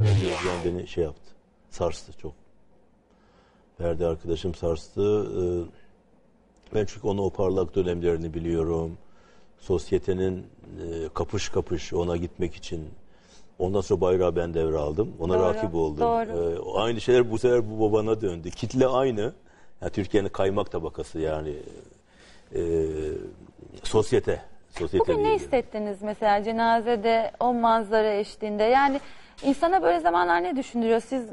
Özcan beni şey yaptı. Sarstı çok. Ferdi arkadaşım sarstı. Ee, Ben çünkü onun o parlak dönemlerini biliyorum. Sosyetenin e, kapış kapış ona gitmek için. Ondan sonra bayrağı ben devraldım. Ona Doğru, rakip oldum. doğru. Ee, aynı şeyler bu sefer bu babana döndü. Kitle aynı. Yani Türkiye'nin kaymak tabakası yani. E, sosyete. Sosyete Bugün ne hissettiniz mesela cenazede o manzara eşliğinde? Yani insana böyle zamanlar ne düşündürüyor? Siz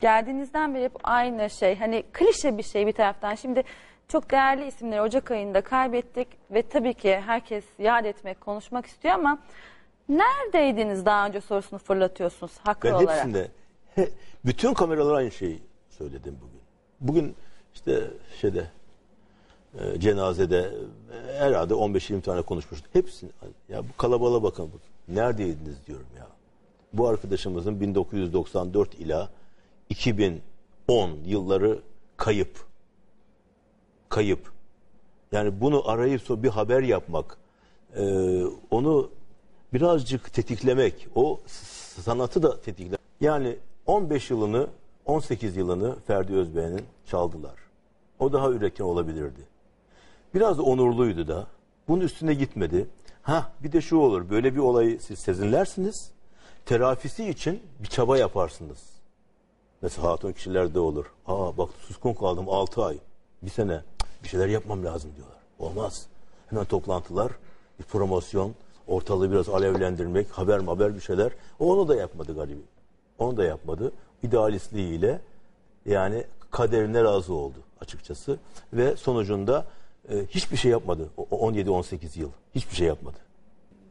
geldiğinizden beri hep aynı şey. Hani klişe bir şey bir taraftan. Şimdi çok değerli isimleri Ocak ayında kaybettik ve tabii ki herkes yad etmek, konuşmak istiyor ama neredeydiniz daha önce sorusunu fırlatıyorsunuz haklı Ben olarak. hepsinde he- bütün kameralar aynı şeyi söyledim bugün. Bugün işte şeyde e, cenazede e, herhalde 15-20 tane konuşmuştuk. Hepsini ya bu kalabalığa bakın bakın. Neredeydiniz diyorum ya. Bu arkadaşımızın 1994 ila 2010 yılları kayıp. Kayıp. Yani bunu arayıp bir haber yapmak, e, onu birazcık tetiklemek, o sanatı da tetiklemek. Yani 15 yılını, 18 yılını Ferdi Özbey'in çaldılar. O daha üretken olabilirdi. Biraz da onurluydu da. Bunun üstüne gitmedi. Ha bir de şu olur. Böyle bir olayı siz sezinlersiniz. Terafisi için bir çaba yaparsınız. Mesela hatun kişilerde olur. Aa bak suskun kaldım 6 ay. Bir sene. Bir şeyler yapmam lazım diyorlar. Olmaz. Hemen toplantılar, bir promosyon, ortalığı biraz alevlendirmek, haber haber bir şeyler. Onu da yapmadı galiba. Onu da yapmadı. İdealistliğiyle yani kaderine razı oldu açıkçası. Ve sonucunda e, hiçbir şey yapmadı. O- o 17-18 yıl. Hiçbir şey yapmadı.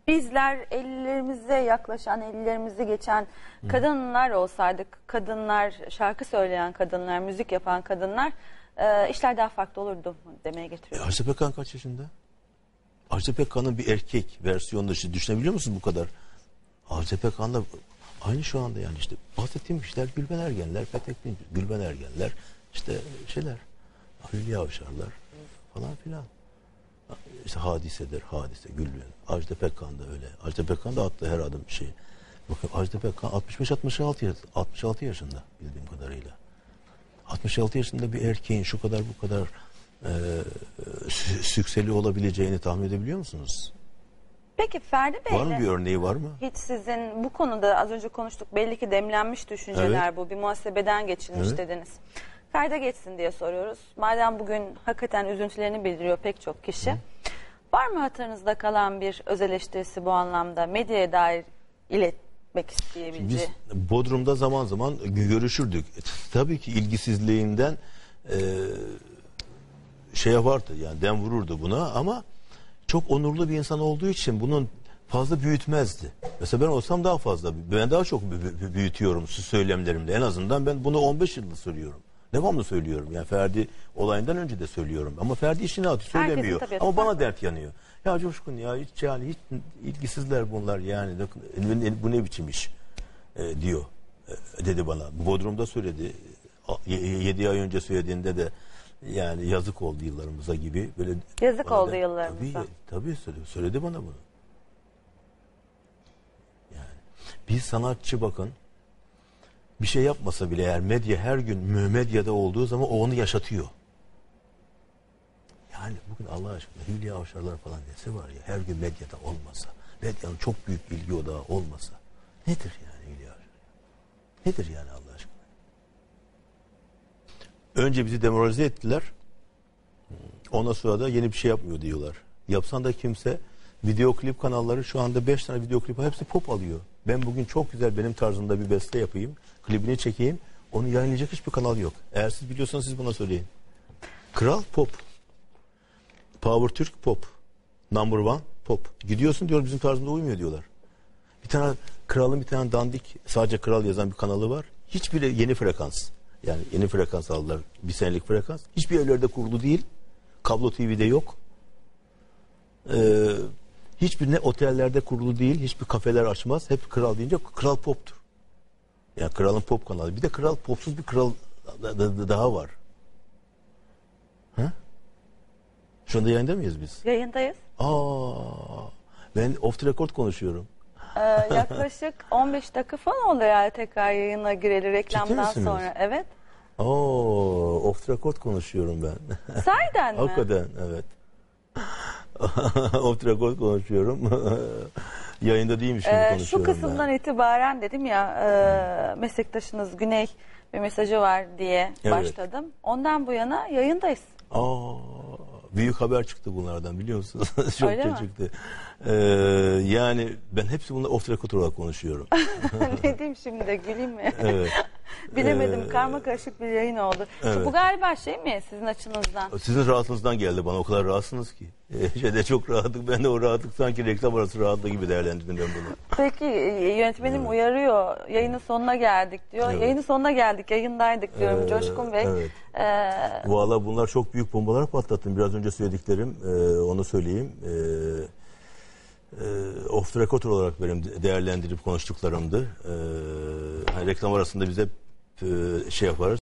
Bizler ellerimize yaklaşan, ellerimizi geçen kadınlar olsaydık, kadınlar, şarkı söyleyen kadınlar, müzik yapan kadınlar e, işler daha farklı olurdu demeye E, getiriyorum. Ajda Pekkan kaç yaşında? Ajda Pekkan'ın bir erkek versiyonunu işte düşünebiliyor musun bu kadar? Ajda Pekkan'la aynı şu anda yani işte bahsettiğim kişiler Gülben Ergenler, Petek Gülben Ergenler, işte şeyler, Hülya Avşarlar falan filan. İşte hadisedir, hadise, Gülben. Ajda Pekkan da öyle. Ajda Pekkan da attı her adım şey. Bakın Ajda Pekkan 65-66 yaş, 66 yaşında bildiğim kadarıyla. 66 yaşında bir erkeğin şu kadar bu kadar e, sü- sükseli olabileceğini tahmin edebiliyor musunuz? Peki Ferdi Var mı bir örneği var mı? hiç sizin bu konuda az önce konuştuk belli ki demlenmiş düşünceler Evet. bu bir muhasebeden geçilmiş Evet. dediniz. Ferdi geçsin diye soruyoruz. Madem bugün hakikaten üzüntülerini bildiriyor pek çok kişi. Var mı hatırınızda kalan bir öz eleştirisi bu anlamda medyaya dair iletmek isteyebileceği? Biz Bodrum'da zaman zaman gö- görüşürdük. E, Tabii ki ilgisizliğinden e, şey yapardı yani dem vururdu buna ama çok onurlu bir insan olduğu için bunun fazla büyütmezdi. Mesela ben olsam daha fazla, ben daha çok bü- bü- büyütüyorum söylemlerimle. En azından ben bunu 15 yıldır söylüyorum. Devamlı söylüyorum. Yani Ferdi olayından önce de söylüyorum. Ama Ferdi işini atıyor, söylemiyor. tabiatı Ama bana farklı. dert yanıyor. Ya Coşkun ya hiç yani hiç ilgisizler bunlar yani. Bu ne biçim iş e, diyor. E, dedi bana. Bodrum'da söyledi. 7 ay önce söylediğinde de yani yazık oldu yıllarımıza gibi böyle Yazık bana oldu da- yıllarımıza. Tabii, tabii söyledi, söyledi bana bunu. Yani bir sanatçı bakın bir şey yapmasa bile eğer medya her gün medyada olduğu zaman o onu yaşatıyor. Yani bugün Allah aşkına Hülya Avşarlar falan nesi var ya her gün medyada olmasa medyanın çok büyük bilgi odağı olmasa nedir yani Hülya Avşar? Nedir yani Allah aşkına? Önce bizi demoralize ettiler. Ondan sonra da yeni bir şey yapmıyor diyorlar. Yapsan da kimse video klip kanalları şu anda 5 tane video klip hepsi pop alıyor. Ben bugün çok güzel benim tarzımda bir beste yapayım. Klibini çekeyim. Onu yayınlayacak hiçbir kanal yok. Eğer siz biliyorsanız siz bana söyleyin. Kral pop. Power Türk pop. Number one pop. Gidiyorsun diyor bizim tarzımda uymuyor diyorlar. Bir tane kralın bir tane dandik sadece kral yazan bir kanalı var. Hiçbiri yeni frekans. Yani yeni frekans aldılar. Bir senelik frekans. Hiçbir evlerde kurulu değil. Kablo TV'de yok. Ee, hiçbir ne otellerde kurulu değil. Hiçbir kafeler açmaz. Hep kral deyince kral poptur. Yani kralın pop kanalı. Bir de kral popsuz bir kral da- da- da- daha var. Ha? Şu anda yayında mıyız biz? Yayındayız. Aa, Ben off the record konuşuyorum. Ee, yaklaşık 15 dakika falan oluyor yani tekrar yayına gireli reklamdan sonra. Evet. Oo, off the record konuşuyorum ben. Sahiden mi? Hakikaten evet. off the record konuşuyorum. Yayında değilmiş gibi Ee, şu konuşuyorum kısımdan ben. itibaren dedim ya e, meslektaşınız Güney bir mesajı var diye Evet. başladım. Ondan bu yana yayındayız. Aa, büyük haber çıktı bunlardan biliyor musunuz? Öyle Çokça mi? çıktı. Ee, yani ben hepsi bunları off the record olarak konuşuyorum. ne diyeyim şimdi de güleyim mi? Evet. Bilemedim Ee, karma karışık bir yayın oldu. Evet. bu galiba şey mi sizin açınızdan? Sizin rahatsınızdan geldi bana o kadar rahatsınız ki. Ee, şeyde çok rahatlık. Ben de o rahatlık sanki reklam arası rahatlığı gibi değerlendirdim ben bunu. Peki e, yönetmenim uyarıyor. Yayının sonuna geldik diyor. Evet. Yayının sonuna geldik. Yayındaydık diyorum Ee, Coşkun Bey. evet. Ee, Valla bunlar çok büyük bombalar patlattım. Biraz önce söylediklerim e, onu söyleyeyim. E, e, off the record olarak benim değerlendirip konuştuklarımdı. E, hani reklam arasında bize e, şey yaparız.